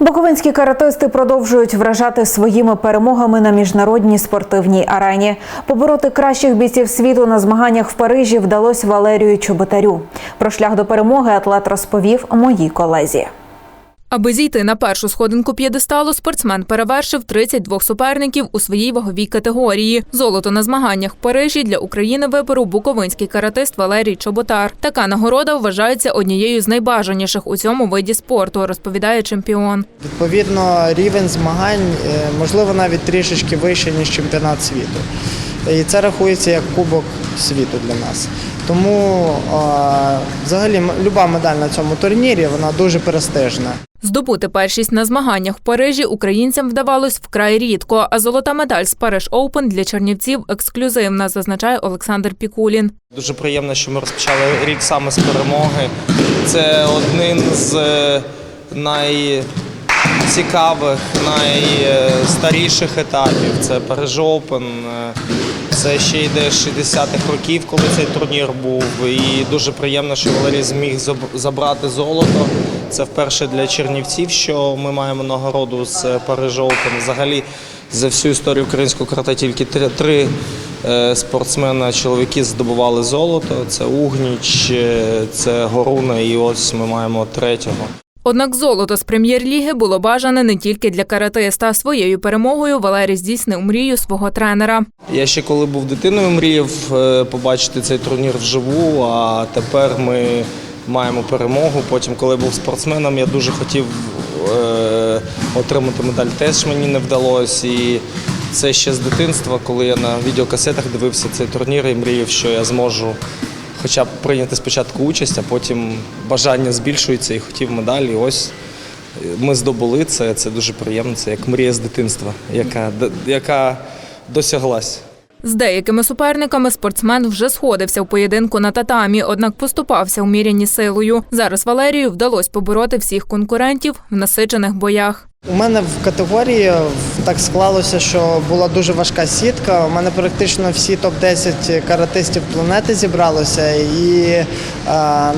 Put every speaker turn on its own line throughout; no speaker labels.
Буковинські каратисти продовжують вражати своїми перемогами на міжнародній спортивній арені. Побороти кращих бійців світу на змаганнях в Парижі вдалося Валерію Чоботарю. Про шлях до перемоги атлет розповів моїй колезі.
Аби зійти на першу сходинку п'єдесталу, спортсмен перевершив 32 суперників у своїй ваговій категорії. Золото на змаганнях в Парижі для України виборов буковинський каратист Валерій Чоботар. Така нагорода вважається однією з найбажаніших у цьому виді спорту, розповідає чемпіон.
Відповідно, рівень змагань е, можливо навіть трішечки вищий, ніж чемпіонат світу. І це рахується як кубок світу для нас. Тому взагалі люба медаль на цьому турнірі вона дуже престижна.
Здобути першість на змаганнях в Парижі українцям вдавалось вкрай рідко, а золота медаль з Париж Оупен для чернівців ексклюзивна, зазначає Олександр Пікулін.
Дуже приємно, що ми розпочали рік саме з перемоги. Це один з е, найцікавих, найстаріших етапів. Це Париж Open. Це ще йде з 60-х років, коли цей турнір був. І дуже приємно, що Валерій зміг забрати золото. Це вперше для чернівців, що ми маємо нагороду з Париж Open. Взагалі за всю історію українського карате тільки три е, спортсмена чоловіки здобували золото. Це Угніч, е, це Горуна, і ось ми маємо третього.
Однак золото з прем'єр-ліги було бажане не тільки для каратиста. Своєю перемогою Валерій здійснив мрію свого тренера.
Я ще коли був дитиною, мріяв е, побачити цей турнір вживу. А тепер ми маємо перемогу. Потім, коли був спортсменом, я дуже хотів е, отримати медаль. Теж мені не вдалося. І це ще з дитинства, коли я на відеокасетах дивився цей турнір і мріяв, що я зможу хоча б прийняти спочатку участь, а потім бажання збільшується і хотів медаль. І ось ми здобули це. Це дуже приємно. Це як мрія з дитинства, яка, яка досяглась.
З деякими суперниками спортсмен вже сходився в поєдинку на татамі, однак поступався у мірянні силою. Зараз Валерію вдалося побороти всіх конкурентів в насичених боях.
У мене в категорії так склалося, що була дуже важка сітка. У мене практично всі топ-10 каратистів планети зібралося, і е,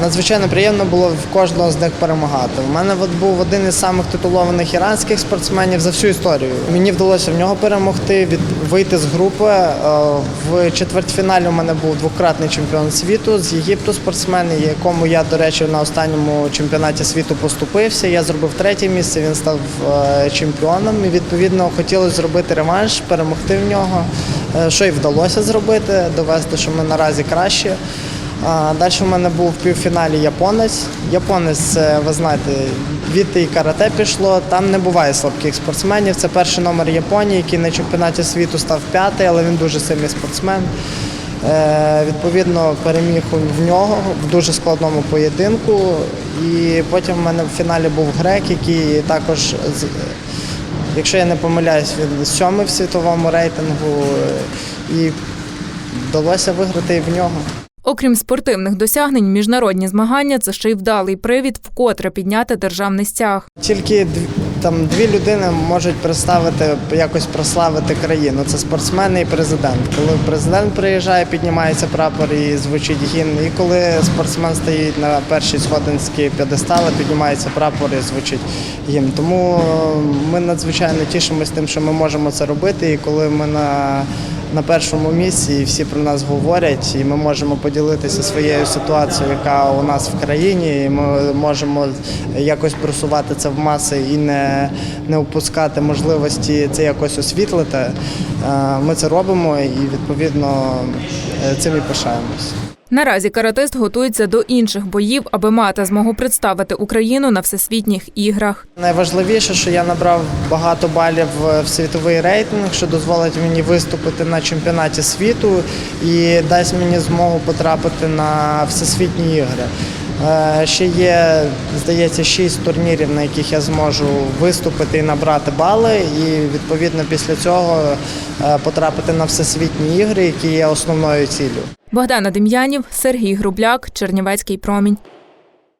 надзвичайно приємно було в кожного з них перемагати. У мене от був один із самих титулованих іранських спортсменів за всю історію. Мені вдалося в нього перемогти, від вийти з групи. Е, В четвертьфіналі у мене був двократний чемпіон світу з Єгипту спортсмен, якому я, до речі, на останньому чемпіонаті світу поступився. Я зробив третє місце, він став е, чемпіоном. І відповідно хотілося зробити реванш, перемогти в нього. Е, Що й вдалося зробити, довести, що ми наразі краще. Далі в мене був в півфіналі японець. Японець, це, ви знаєте, відти і карате пішло. Там не буває слабких спортсменів. Це перший номер Японії, який на чемпіонаті світу став п'ятий, але він дуже сильний спортсмен. Е, відповідно, переміг в нього в дуже складному поєдинку. І потім в мене в фіналі був грек, який також, якщо я не помиляюсь, він сьомий в світовому рейтингу. е, І вдалося виграти в нього.
Окрім спортивних досягнень, міжнародні змагання це ще й вдалий привід вкотре підняти державний стяг.
Тільки там дві людини можуть представити якось прославити країну. Це спортсмени і президент. Коли президент приїжджає, піднімається прапор і звучить гімн. І коли спортсмен стоїть на першій сходинській п'єдестали, піднімається прапор і звучить гімн. Тому е, ми надзвичайно тішимося тим, що ми можемо це робити. І коли ми на на першому місці і всі про нас говорять, і ми можемо поділитися своєю ситуацією, яка у нас в країні, і ми можемо якось просувати це в маси і не, не опускати можливості це якось освітлити. Е, Ми це робимо і відповідно е, цим і пишаємось.
Наразі каратист готується до інших боїв, аби мати змогу представити Україну на всесвітніх іграх.
Найважливіше, що я набрав багато балів в світовий рейтинг, що дозволить мені виступити на чемпіонаті світу і дасть мені змогу потрапити на всесвітні ігри. Е, Ще є, здається, шість турнірів, на яких я зможу виступити і набрати бали, і відповідно після цього е, потрапити на всесвітні ігри, які є основною ціллю.
Богдана Дем'янів, Сергій Грубляк, Чернівецький промінь.